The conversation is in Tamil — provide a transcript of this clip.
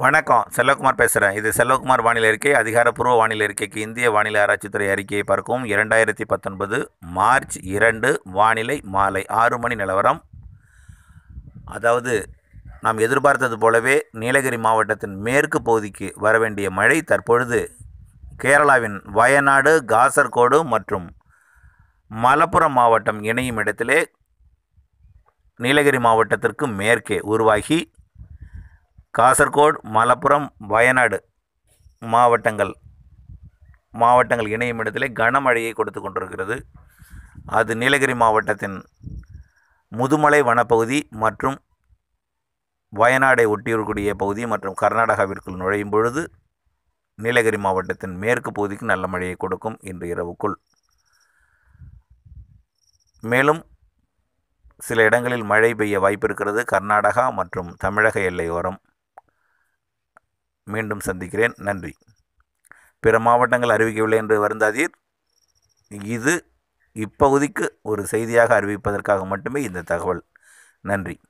வணக்கம். செல்வகுமார் பேசுகிறேன் இது செல்வகுமார் வானிலை அறிக்கை அதிகாரப்பூர்வ வானிலை அறிக்கைக்கு இந்திய வானிலை ஆராய்ச்சித்துறை அறிக்கையை பார்க்கவும். இரண்டாயிரத்தி பத்தொன்பது மார்ச் இரண்டு வானிலை மாலை ஆறு மணி நிலவரம். அதாவது நாம் எதிர்பார்த்தது போலவே நீலகிரி மாவட்டத்தின் மேற்கு பகுதிக்கு வர வேண்டிய மழை தற்பொழுது கேரளாவின் வயநாடு காசர்கோடு மற்றும் மலப்புரம் மாவட்டம் இணையும் இடத்திலே நீலகிரி மாவட்டத்திற்கு மேற்கே உருவாகி காசர்கோடு மலப்புரம் வயநாடு மாவட்டங்கள். மாவட்டங்கள் இணையும் இடத்திலே கனமழையை கொடுத்து கொண்டிருக்கிறது. அது நீலகிரி மாவட்டத்தின் முதுமலை வனப்பகுதி மற்றும் வயநாடை ஒட்டியிருக்கக்கூடிய பகுதி மற்றும் கர்நாடகாவிற்குள் நுழையும் பொழுது நீலகிரி மாவட்டத்தின் மேற்கு பகுதிக்கு நல்ல மழையை கொடுக்கும் இன்று இரவுக்குள். மேலும் சில இடங்களில் மழை பெய்ய வாய்ப்பு இருக்கிறது கர்நாடகா மற்றும் தமிழக எல்லையோரம் மீண்டும் சந்திக்கிறேன். நன்றி. பிற மாவட்டங்கள் அறிவிக்கவில்லை என்று வருந்தாதீர். இது இப்பகுதிக்கு ஒரு செய்தியாக அறிவிப்பதற்காக மட்டுமே இந்த தகவல். நன்றி.